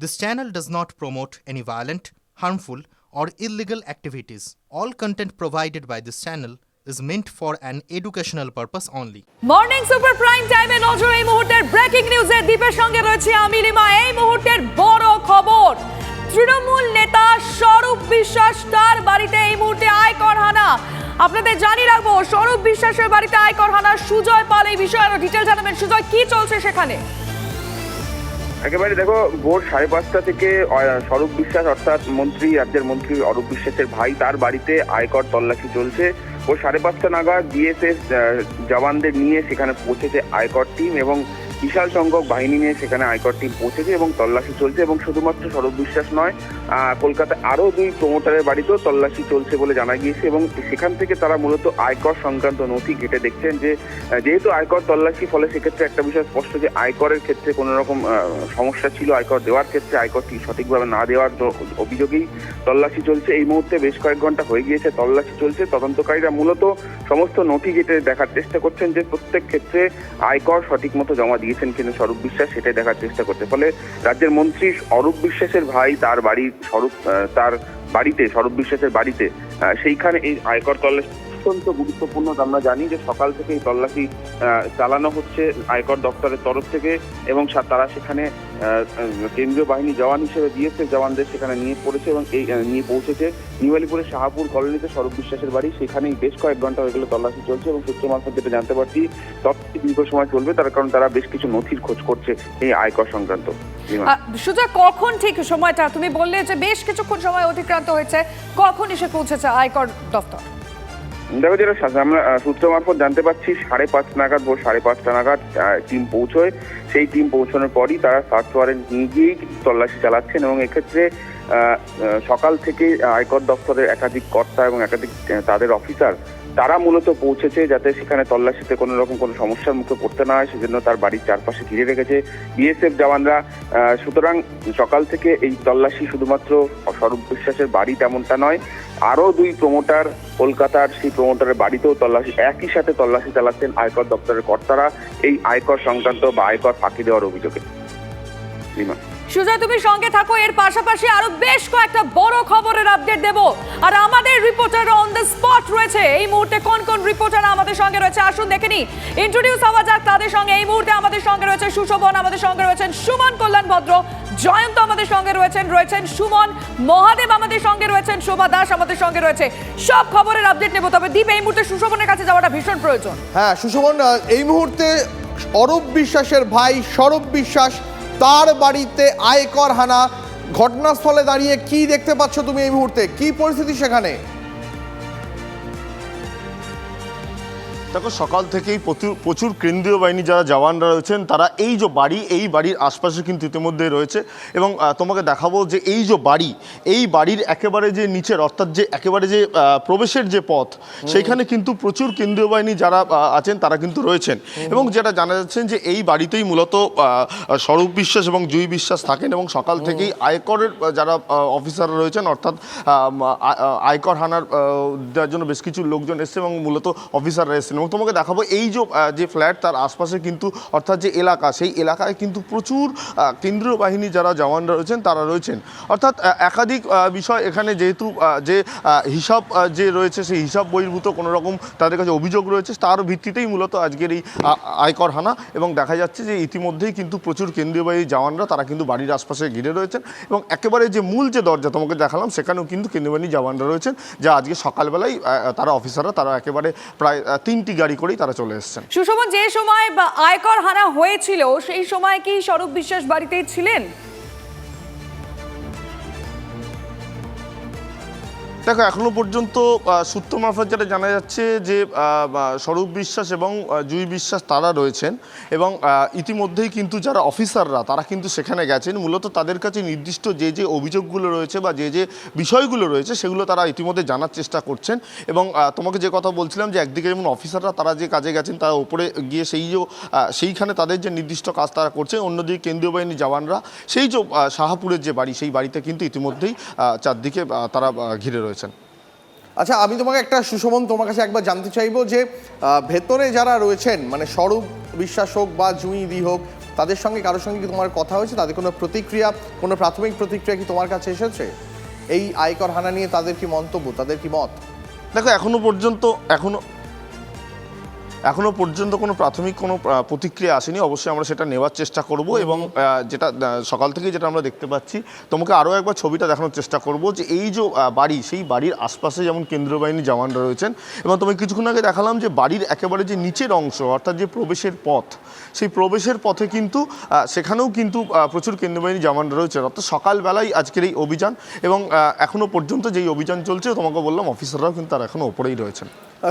This channel does not promote any violent, harmful, or illegal activities. All content provided by this channel is meant for an educational purpose only. Morning super prime টাইমে নজর এই মুহূর্তের breaking নিউজে দ্বীপের সঙ্গে রয়েছে আমি lima এই মুহূর্তের বড় খবর তৃণমূল নেতা স্বরূপ বিশ্বাস তার বাড়িতে এই মুহূর্তে আয়কর হানা আপনাদের জানিয়ে রাখব স্বরূপ বিশ্বাসের বাড়িতে আয়কর হানা সুজয় পাল এই বিষয়ে আরও ডিটেল জানাবেন সুজয় কি চলছে সেখানে একেবারে দেখো, ভোর সাড়ে পাঁচটা থেকে স্বরূপ বিশ্বাস অর্থাৎ মন্ত্রী, রাজ্যের মন্ত্রী অরূপ বিশ্বাসের ভাই তার বাড়িতে আয়কর তল্লাশি চলছে। ও সাড়ে পাঁচটা নাগাদ বিএসএফ জওয়ানদের নিয়ে সেখানে পৌঁছেছে আয়কর টিম এবং বিশাল সংখ্যক বাহিনী নিয়ে সেখানে আয়কর টিম পৌঁছেছে এবং তল্লাশি চলছে এবং শুধুমাত্র স্বরূপ বিশ্বাস নয় কলকাতায় আরও দুই প্রমোটারের বাড়িতেও তল্লাশি চলছে বলে জানা গিয়েছে এবং সেখান থেকে তারা মূলত আয়কর সংক্রান্ত নথি ঘেটে দেখছেন যে যেহেতু আয়কর তল্লাশি ফলে সেক্ষেত্রে একটা বিষয় স্পষ্ট যে আয়করের ক্ষেত্রে কোনো রকম সমস্যা ছিল, আয়কর দেওয়ার ক্ষেত্রে আয়করটি সঠিকভাবে না দেওয়ার অভিযোগেই তল্লাশি চলছে। এই মুহূর্তে বেশ কয়েক ঘণ্টা হয়ে গিয়েছে তল্লাশি চলছে। তদন্তকারীরা মূলত সমস্ত নথি ঘেটে দেখার চেষ্টা করছেন যে প্রত্যেক ক্ষেত্রে আয়কর সঠিক মতো জমা দিয়েছেন কিনা স্বরূপ বিশ্বাস, সেটাই দেখার চেষ্টা করছে। ফলে রাজ্যের মন্ত্রী অরূপ বিশ্বাসের ভাই তার বাড়ি, স্বরূপ তার বাড়িতে, স্বরূপ বিশ্বাসের বাড়িতে সেইখানে এই আয়কর তল্লাশি অত্যন্ত গুরুত্বপূর্ণ। আমরা জানি যে সকাল থেকে এই তল্লাশি চালানো হচ্ছে আয়কর দপ্তরের তরফ থেকে এবং তারা সেখানে কেন্দ্রীয় বাহিনী জওয়ান হিসেবে বিএসএফ জওয়ানদের সেখানে নিয়ে পড়েছে এবং এই নিয়ে পৌঁছেছে। নিউ আলিপুরের শাহাপুর কলোনিতে স্বরূপ বিশ্বাসের বাড়ি। সেখানেই বেশ কয়েক ঘণ্টা হয়ে গেলে তল্লাশি চলছে এবং সূত্র মারফত যেটা জানতে পারছি তত্ত্বে দীর্ঘ সময় চলবে তার কারণ তারা বেশ কিছু নথির খোঁজ করছে এই আয়কর সংক্রান্ত। আহ, কখন ঠিক সময়টা? তুমি বললে যে বেশ কিছুক্ষণ সময় অতিক্রান্ত হয়েছে। কখন এসে পৌঁছেছে আয়কর দপ্তর? দেখো যেটা আমরা সূত্র মারফত জানতে পারছি, সাড়ে পাঁচ নাগাদ ভোর সাড়ে পাঁচটা নাগাদ টিম পৌঁছয়। সেই টিম পৌঁছানোর পরই তারা সার্চ ওয়ারেন্ট নিয়ে গিয়েই তল্লাশি চালাচ্ছেন এবং এক্ষেত্রে সকাল থেকে আয়কর দপ্তরের একাধিক কর্তা এবং একাধিক তাদের অফিসার তারা মূলত পৌঁছেছে যাতে সেখানে তল্লাশিতে কোনো রকম কোনো সমস্যার মুখে পড়তে না হয়। সেজন্য তার বাড়ির চারপাশে ঘিরে রেখেছে বিএসএফ জওয়ানরা। সুতরাং সকাল থেকে এই তল্লাশি শুধুমাত্র স্বরূপ বিশ্বাসের বাড়ি তেমনটা নয় আরও দুই প্রমোটার কলকাতার সেই প্রমোটারের বাড়িতেও তল্লাশি, একই সাথে তল্লাশি চালাচ্ছেন আয়কর দপ্তরের কর্তারা এই আয়কর সংক্রান্ত বা আয়কর ফাঁকি দেওয়ার অভিযোগে। সুজয়, তুমি সঙ্গে থাকো, এর পাশাপাশি আরও বেশ কয়েকটা বড় খবরের আপডেট দেব। আর আমাদের রিপোর্টার অন দ্য স্পট রয়েছে। এই মুহূর্তে কোন কোন রিপোর্টার আমাদের সঙ্গে রয়েছে? আসুন দেখে নি ইন্ট্রোডিউস হওয়া যাক তাদের সঙ্গে। এই মুহূর্তে আমাদের সঙ্গে রয়েছে সুশোভন, আমাদের সঙ্গে রয়েছেন সুমন কল্যাণ ভদ্র। জয়ন্ত আমাদের সঙ্গে রয়েছেন রয়েছেন সুমন, মহাদেব আমাদের সঙ্গে রয়েছেন, শোভা দাস আমাদের সঙ্গে রয়েছে। সব খবরের আপডেট নেব, তবে দীপ, এই মুহূর্তে সুশোভনের কাছে যাওয়াটা ভীষণ প্রয়োজন। হ্যাঁ সুশোভন এই মুহূর্তে অরূপ বিশ্বাসের ভাই সৌরভ বিশ্বাস তার বাড়িতে আয়কর হানা, ঘটনাস্থলে দাঁড়িয়ে কি দেখতে পাচ্ছ তুমি এই মুহূর্তে? কি পরিস্থিতি সেখানে? দেখো সকাল থেকেই প্রচুর প্রচুর কেন্দ্রীয় বাহিনী যারা জওয়ানরা রয়েছেন তারা এই যে বাড়ি এই বাড়ির আশপাশে কিন্তু ইতিমধ্যে রয়েছে। এবং তোমাকে দেখাবো যে এই যে বাড়ি এই বাড়ির একেবারে যে নিচের অর্থাৎ যে একেবারে যে প্রবেশের যে পথ সেইখানে কিন্তু প্রচুর কেন্দ্রীয় বাহিনী যারা আছেন তারা কিন্তু রয়েছেন। এবং যেটা জানা যাচ্ছেন যে এই বাড়িতেই মূলত স্বরূপ বিশ্বাস এবং জুই বিশ্বাস থাকেন এবং সকাল থেকেই আয়করের যারা অফিসার রয়েছেন অর্থাৎ আয়কর হানার দেওয়ার জন্য বেশ কিছু লোকজন এসছে এবং মূলত অফিসাররা এসেছেন। এবং তোমাকে দেখাবো এই যে ফ্ল্যাট তার আশপাশে কিন্তু অর্থাৎ যে এলাকা সেই এলাকায় কিন্তু প্রচুর কেন্দ্রীয় বাহিনী যারা জওয়ানরা রয়েছেন তারা রয়েছেন। অর্থাৎ একাধিক বিষয় এখানে যেহেতু যে হিসাব যে রয়েছে সেই হিসাব বহির্ভূত কোনো রকম তাদের কাছে অভিযোগ রয়েছে তার ভিত্তিতেই মূলত আজকের এই আয়কর হানা এবং দেখা যাচ্ছে যে ইতিমধ্যেই কিন্তু প্রচুর কেন্দ্রীয় বাহিনী জওয়ানরা তারা কিন্তু বাড়ির আশপাশে ঘিরে রয়েছেন এবং একেবারে যে মূল যে দরজা তোমাকে দেখালাম সেখানেও কিন্তু কেন্দ্রীয় বাহিনী জওয়ানরা রয়েছেন যা আজকে সকালবেলায় তারা অফিসাররা তারা একেবারে প্রায় আহ, তিনটি গাড়ি করেই তারা চলে এসেছেন। সুষমা, যে সময় আয়কর হানা হয়েছিল, সেই সময় কি স্বরূপ বিশ্বাস বাড়িতেই ছিলেন? দেখো, এখনও পর্যন্ত সূত্র মারফত যেটা জানা যাচ্ছে যে স্বরূপ বিশ্বাস এবং জুই বিশ্বাস তারা রয়েছেন এবং ইতিমধ্যেই কিন্তু যারা অফিসাররা, তারা কিন্তু সেখানে গেছেন। মূলত তাদের কাছে নির্দিষ্ট যে যে অভিযোগগুলো রয়েছে বা যে যে বিষয়গুলো রয়েছে, সেগুলো তারা ইতিমধ্যে জানার চেষ্টা করছেন এবং তোমাকে যে কথা বলছিলাম যে, একদিকে যেমন অফিসাররা তারা যে কাজে গেছেন, তারা উপরে গিয়ে সেই যে সেইখানে তাদের যে নির্দিষ্ট কাজ তারা করছে। অন্যদিকে কেন্দ্রীয় বাহিনী জওয়ানরা, সেই যে শাহাপুরের যে বাড়ি, সেই বাড়িতে কিন্তু ইতিমধ্যেই চারদিকে তারা ঘিরে ঘিরে রয়েছেন আচ্ছা আমি তোমাকে একটা সুশোভন তোমার কাছে একবার জানতে চাইব যে ভেতরে যারা রয়েছেন মানে স্বরূপ বিশ্বাস হোক বা জুঁই জুঁইদি হোক তাদের সঙ্গে কারোর সঙ্গে কি তোমার কথা হয়েছে? তাদের কোনো প্রতিক্রিয়া কোনো প্রাথমিক প্রতিক্রিয়া কি তোমার কাছে এসেছে? এই আয়কর হানা নিয়ে তাদের কি মন্তব্য তাদের কি মত? দেখো এখনও পর্যন্ত এখনও এখনও পর্যন্ত কোনো প্রাথমিক কোনো প্রতিক্রিয়া আসেনি। অবশ্যই আমরা সেটা নেওয়ার চেষ্টা করব এবং যেটা সকাল থেকে যেটা আমরা দেখতে পাচ্ছি তোমাকে আরও একবার ছবিটা দেখানোর চেষ্টা করব যে এই যে বাড়ি সেই বাড়ির আশপাশে যেমন কেন্দ্রীয় বাহিনী জওয়ানরা রয়েছেন এবং তুমি কিছুক্ষণ আগে দেখালাম যে বাড়ির একেবারে যে নিচের অংশ অর্থাৎ যে প্রবেশের পথ সেই প্রবেশের পথে কিন্তু সেখানেও কিন্তু প্রচুর কেন্দ্রীয় বাহিনী জওয়ানরা রয়েছেন। অর্থাৎ সকালবেলায় আজকের এই অভিযান এবং আহ, এখনও পর্যন্ত যেই অভিযান চলছে তোমাকে বললাম অফিসাররাও কিন্তু তার এখনও ওপরেই রয়েছেন।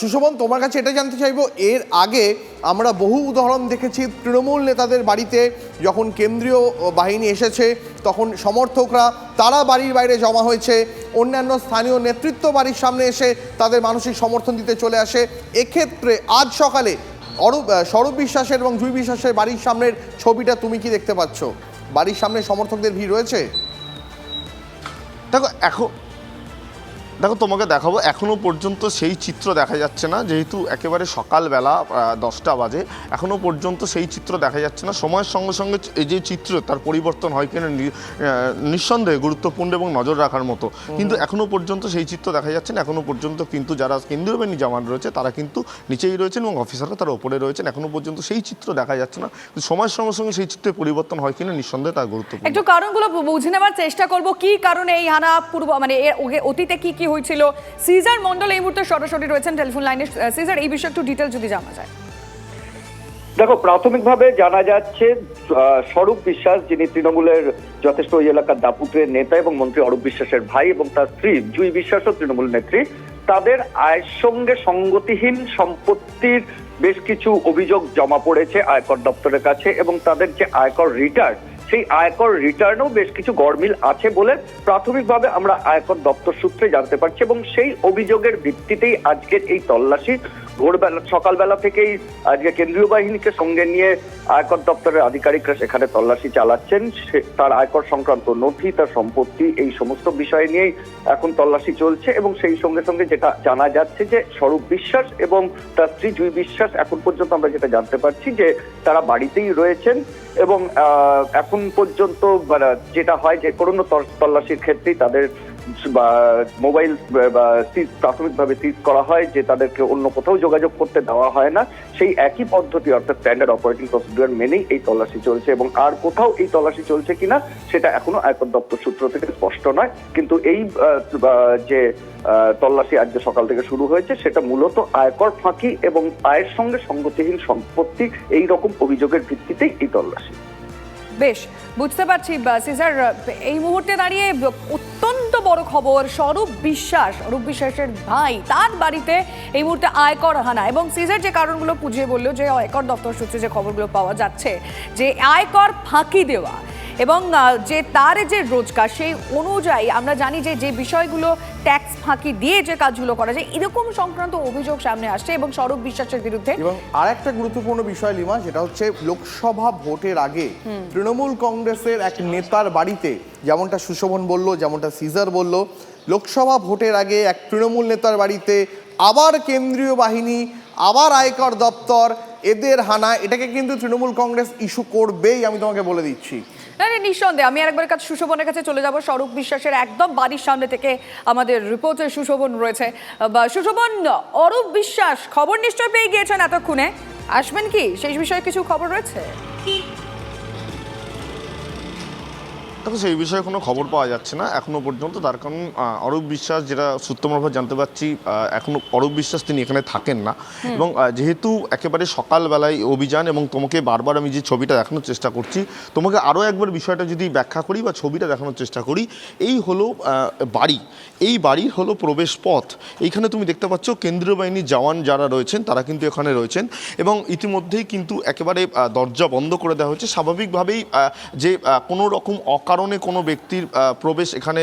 সুশোভন, তোমার কাছে এটা জানতে চাইব, এর আগে আমরা বহু উদাহরণ দেখেছি তৃণমূল নেতাদের বাড়িতে যখন কেন্দ্রীয় বাহিনী এসেছে, তখন সমর্থকরা তারা বাড়ির বাইরে জমা হয়েছে, অন্যান্য স্থানীয় নেতৃত্ব বাড়ির সামনে এসে তাদের মানসিক সমর্থন দিতে চলে আসে। এক্ষেত্রে আজ সকালে অরূপ স্বরূপ বিশ্বাসের এবং জুই বিশ্বাসের বাড়ির সামনের ছবিটা তুমি কি দেখতে পাচ্ছ? বাড়ির সামনে সমর্থকদের ভিড় রয়েছে? দেখো, এখন দেখো তোমাকে দেখাবো এখনও পর্যন্ত সেই চিত্র দেখা যাচ্ছে না যেহেতু একেবারে সকালবেলা দশটা বাজে এখনও পর্যন্ত সেই চিত্র দেখা যাচ্ছে না। সময়ের সঙ্গে সঙ্গে এই যে চিত্র তার পরিবর্তন হয় কিনা নিঃসন্দেহে গুরুত্বপূর্ণ এবং নজর রাখার মতো। কিন্তু এখনও পর্যন্ত সেই চিত্র দেখা যাচ্ছে না এখনও পর্যন্ত কিন্তু যারা কেন্দ্রীয় বাহিনী জওয়ান রয়েছে তারা কিন্তু নিচেই রয়েছেন এবং অফিসাররা তারা ওপরে রয়েছেন। এখনও পর্যন্ত সেই চিত্র দেখা যাচ্ছে না সময়ের সঙ্গে সঙ্গে সেই চিত্রের পরিবর্তন হয় কিনা নিঃসন্দেহে তার গুরুত্বপূর্ণ। একটু কারণগুলো বুঝে নেওয়ার চেষ্টা করব কি কারণে এই হানা পূর্ব মানে অতীতে কি কি হয়েছিল। সিজার মন্ডল এই মুহূর্তে সরাসরি রয়েছেন টেলিফোন লাইনে সিজার, এই বিষয়ে একটু ডিটেল যদি জানা যায়। দেখো, প্রাথমিকভাবে জানা যাচ্ছে স্বরূপ বিশ্বাস, যিনি তৃণমূলের যথেষ্ট ওই এলাকার দাপুত্রের নেতা এবং মন্ত্রী অরূপ বিশ্বাসের ভাই এবং তার স্ত্রী, জুই বিশ্বাসও তৃণমূল নেত্রী, তাদের আয়ের সঙ্গে সঙ্গতিহীন সম্পত্তির বেশ কিছু অভিযোগ জমা পড়েছে আয়কর দপ্তরের কাছে এবং তাদের যে আয়কর রিটার্ন সেই আয়কর রিটার্নেও বেশ কিছু গড়মিল আছে বলে প্রাথমিকভাবে আমরা আয়কর দপ্তর সূত্রে জানতে পারছি এবং সেই অভিযোগের ভিত্তিতেই আজকের এই তল্লাশি ভোরবেলা, সকালবেলা থেকেই আজকে কেন্দ্রীয় বাহিনীকে সঙ্গে নিয়ে আয়কর দপ্তরের আধিকারিকরা সেখানে তল্লাশি চালাচ্ছেন। তার আয়কর সংক্রান্ত নথি, তার সম্পত্তি, এই সমস্ত বিষয় নিয়েই এখন তল্লাশি চলছে এবং সেই সঙ্গে সঙ্গে যেটা জানা যাচ্ছে যে স্বরূপ বিশ্বাস এবং তার স্ত্রী জুই বিশ্বাস, এখন পর্যন্ত আমরা যেটা জানতে পারছি যে তারা বাড়িতেই রয়েছেন এবং এখন পর্যন্ত মানে যেটা হয় যে কোনো তল- তল্লাশির ক্ষেত্রেই তাদের বা মোবাইল, বা সিজ প্রাথমিকভাবে সিজ করা হয় যে তাদেরকে অন্য কোথাও যোগাযোগ করতে দেওয়া হয় না। সেই একই পদ্ধতি অর্থাৎ স্ট্যান্ডার্ড অপারেটিং প্রসিডিউর মেনেই এই তল্লাশি চলছে এবং আর কোথাও এই তল্লাশি চলছে কিনা সেটা এখনও আয়কর দপ্তর সূত্র থেকে স্পষ্ট নয়। কিন্তু এই যে তল্লাশি আজকে সকাল থেকে শুরু হয়েছে সেটা মূলত আয়কর ফাঁকি এবং আয়ের সঙ্গে সঙ্গতিহীন সম্পত্তি এই রকম অভিযোগের ভিত্তিতেই এই তল্লাশি। বেশ, বুঝতে পারছি সিজার, এই মুহূর্তে দাঁড়িয়ে অত্যন্ত বড় খবর, স্বরূপ বিশ্বাস। স্বরূপ বিশ্বাসের ভাই, তার বাড়িতে এই মুহূর্তে আয়কর হানা। এবং সিজের যে কারণগুলো বুঝিয়ে বলল যে আয়কর দপ্তর সূত্রে যে খবরগুলো পাওয়া যাচ্ছে, যে আয়কর ফাঁকি দেওয়া। এবং যে তার যে রোজগার সেই অনুযায়ী আমরা জানি যে যে বিষয়গুলো ট্যাক্স ফাঁকি দিয়ে যে কাজগুলো করা যায় এরকম সংক্রান্ত অভিযোগ সামনে আসছে এবং স্বরূপ বিশ্বাসের বিরুদ্ধে এবং আর একটা গুরুত্বপূর্ণ বিষয় লিমা যেটা হচ্ছে লোকসভা ভোটের আগে তৃণমূল কংগ্রেসের এক নেতার বাড়িতে যেমনটা সুশোভন বলল যেমনটা সিজার বলল লোকসভা ভোটের আগে এক তৃণমূল নেতার বাড়িতে আবার কেন্দ্রীয় বাহিনী আবার আয়কর দপ্তর এদের হানা এটাকে কিন্তু তৃণমূল কংগ্রেস ইস্যু করবেই আমি তোমাকে বলে দিচ্ছি। না না, নিঃসন্দেহে, আমি আরেকবার কাছে সুশোভনের কাছে চলে যাব। স্বরূপ বিশ্বাসের একদম বাড়ির সামনে থেকে আমাদের রিপোর্টে সুশোভন রয়েছে। বা সুশোভন, অরূপ বিশ্বাস, খবর নিশ্চয় পেয়ে গিয়েছেন এতক্ষণে। আসবেন কি? সেই বিষয়ে কিছু খবর রয়েছে? দেখো সেই বিষয়ে কোনো খবর পাওয়া যাচ্ছে না। এখনও পর্যন্ত তার কারণ অরূপ বিশ্বাস যেটা সূত্র মারফত জানতে পারছি আহ, এখনও অরূপ বিশ্বাস তিনি এখানে থাকেন না। এবং যেহেতু একেবারে সকালবেলায় অভিযান এবং তোমাকে বারবার আমি যে ছবিটা দেখানোর চেষ্টা করছি তোমাকে আরও একবার বিষয়টা যদি ব্যাখ্যা করি বা ছবিটা দেখানোর চেষ্টা করি এই হলো বাড়ি। এই বাড়ির হলো প্রবেশ পথ। এইখানে তুমি দেখতে পাচ্ছ কেন্দ্রীয় বাহিনীর জওয়ান যারা রয়েছেন তারা কিন্তু এখানে রয়েছেন। এবং ইতিমধ্যেই কিন্তু একেবারে দরজা বন্ধ করে দেওয়া হয়েছে। স্বাভাবিকভাবেই যে কোনো রকম অকাল কারণে কোনো ব্যক্তির প্রবেশ এখানে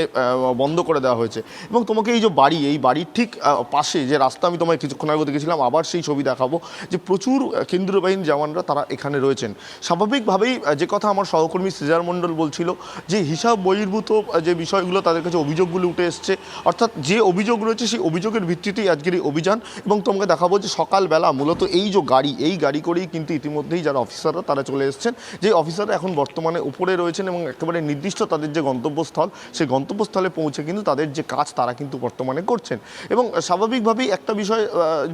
বন্ধ করে দেওয়া হয়েছে। এবং তোমাকে এই যে বাড়ি এই বাড়ির ঠিক পাশে যে রাস্তা আমি তোমায় কিছুক্ষণ আগে দেখেছিলাম আবার সেই ছবি দেখাবো যে প্রচুর আহ, কেন্দ্রীয় বাহিনী জওয়ানরা তারা এখানে রয়েছেন। স্বাভাবিকভাবেই যে কথা আমার সহকর্মী সৃজার মণ্ডল বলছিল যে হিসাব বহির্ভূত যে বিষয়গুলো তাদের কাছে অভিযোগগুলো উঠে এসছে অর্থাৎ যে অভিযোগ রয়েছে সেই অভিযোগের ভিত্তিতেই আজকের এই অভিযান। এবং তোমাকে দেখাবো যে সকালবেলা মূলত এই যে গাড়ি এই গাড়ি করেই কিন্তু ইতিমধ্যেই যারা অফিসাররা তারা চলে এসেছেন যে অফিসাররা এখন বর্তমানে উপরে রয়েছেন এবং একেবারে নির্দিষ্ট তাদের যে গন্তব্যস্থল সেই গন্তব্যস্থলে পৌঁছে কিন্তু তাদের যে কাজ তারা কিন্তু বর্তমানে করছেন। এবং স্বাভাবিকভাবেই একটা বিষয়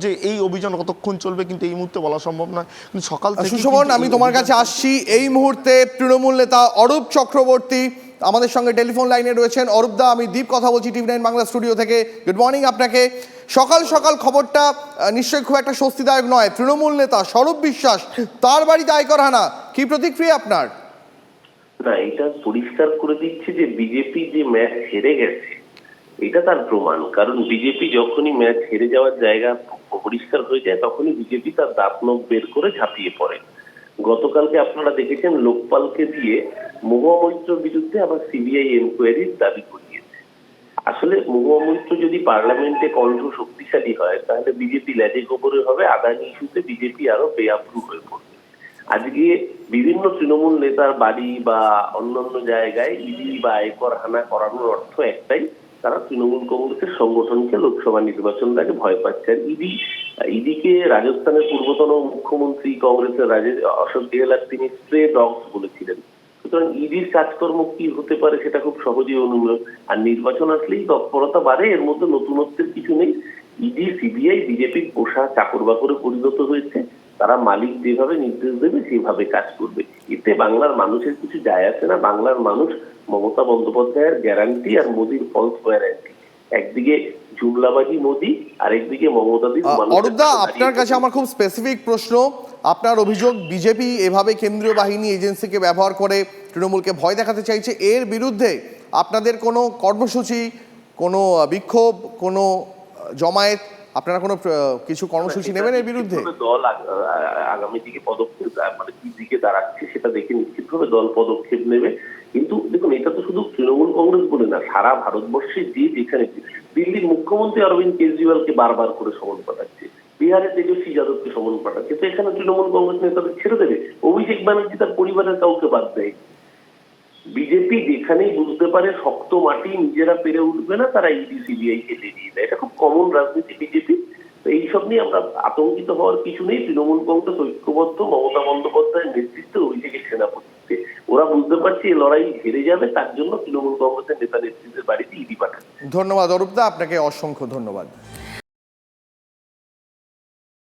যে এই অভিযান কতক্ষণ চলবে কিন্তু এই মুহূর্তে বলা সম্ভব নয়। কিন্তু সকাল সুশোভন আমি তোমার কাছে আসছি। এই মুহূর্তে তৃণমূল নেতা অরূপ চক্রবর্তী আমাদের সঙ্গে টেলিফোন লাইনে রয়েছেন। অরূপ দা আমি দীপ কথা বলছি টিভি নাইন বাংলা স্টুডিও থেকে। গুড মর্নিং আপনাকে। সকাল সকাল খবরটা নিশ্চয়ই খুব একটা স্বস্তিদায়ক নয়। তৃণমূল নেতা স্বরূপ বিশ্বাস তার বাড়িতে আয়কর হানা। কি প্রতিক্রিয়া আপনার? না, এটা পরিষ্কার করে দিচ্ছে যে বিজেপি যে ম্যাচ হেরে গেছে, এটা তার প্রমাণ। কারণ বিজেপি যখনই ম্যাচ হেরে যাওয়ার জায়গা পরিষ্কার হয়ে যায়, তখনই বিজেপি তার দাঁত নখ বের করে ঝাঁপিয়ে পড়ে। গতকালকে আপনারা দেখেছেন, লোকপালকে দিয়ে মহুয়া মৈত্রর বিরুদ্ধে আবার সিবিআই এনকোয়ারির দাবি করিয়েছে। আসলে মহুয়া মৈত্র যদি পার্লামেন্টে কণ্ঠ শক্তিশালী হয়, তাহলে বিজেপি ল্যাজে গোবরে হবে আদানি ইস্যুতে বিজেপি আরও বেআপ্রু হয়ে পড়বে। আজকে বিভিন্ন তৃণমূল নেতার বাড়ি বা অন্যান্য জায়গায় ইডি বা আয়কর হানা করানোর অর্থ একটাই, তারা তৃণমূল কংগ্রেসের সংগঠনকে লোকসভা নির্বাচন আগে ভয় পাচ্ছে আর ইডি, ইডিকে রাজস্থানের পূর্বতন মুখ্যমন্ত্রী কংগ্রেসের অশোক গেহলাত তিনি স্প্রে ডগস বলেছিলেন। সুতরাং ইডির কাজকর্ম কি হতে পারে সেটা খুব সহজেই অনুমেয় আর নির্বাচন আসলেই তৎপরতা বাড়ে, এর মধ্যে নতুনত্বের কিছু নেই। ইডি, সিবিআই, বিজেপির পোষা চাকর বাকরে পরিণত হয়েছে। তারা মালিক যেভাবে নির্দেশ দেবে সেভাবে কাজ করবে। এতে বাংলার মানুষের কিছু যায় আসে না। বাংলার মানুষ মমতা বন্দ্যোপাধ্যায়ের গ্যারান্টি আর মোদির ফলস গ্যারান্টি একদিকে জুমলাবাজি মোদি আর একদিকে মমতাদির অরূপদা আপনার কাছে আমার খুব স্পেসিফিক প্রশ্ন। আপনার অভিযোগ বিজেপি এভাবে কেন্দ্রীয় বাহিনী এজেন্সিকে ব্যবহার করে তৃণমূলকে ভয় দেখাতে চাইছে। এর বিরুদ্ধে আপনাদের কোনো কর্মসূচি কোনো বিক্ষোভ কোনো জমায়েত আপনারা কোনো কিছু কর্মসূচি নেবেন এর বিরুদ্ধে? দল আগামী দিকে পদক্ষেপ মানে কি দিকে দাঁড়াচ্ছে সেটা দেখে নিশ্চিতভাবে দল পদক্ষেপ নেবে। কিন্তু দেখুন এটা তো শুধু তৃণমূল কংগ্রেস বলে না সারা ভারতবর্ষে যে যেখানে দিল্লির মুখ্যমন্ত্রী অরবিন্দ কেজরিওয়ালকে বারবার করে সমন পাঠাচ্ছে বিহারে তেজস্বী যাদবকে সমন পাঠাচ্ছে তো এখানে তৃণমূল কংগ্রেস নেতাদের ছেড়ে দেবে। অভিষেক ব্যানার্জি তার পরিবারের কাউকে বাদ দেয়। বিজেপি যেখানেই বুঝতে পারে শক্ত মাটি নিজেরা পেরে উঠবে না, তারা ইডি সিবিআই কে দিয়ে দেয় এটা খুব কমন রাজনীতি বিজেপি তো এইসব নিয়ে আমরা আতঙ্কিত হওয়ার কিছু নেই। তৃণমূল কংগ্রেস ঐক্যবদ্ধ, মমতা বন্দ্যোপাধ্যায়ের নেতৃত্বে অভিষেকের সেনাপতিত্বে ওরা বুঝতে পারছে এই লড়াই হেরে যাবে, তার জন্য তৃণমূল কংগ্রেসের নেতা নেতৃত্বের বাড়িতে ইডি পাঠাচ্ছে। ধন্যবাদ, অরূপদা, আপনাকে অসংখ্য ধন্যবাদ।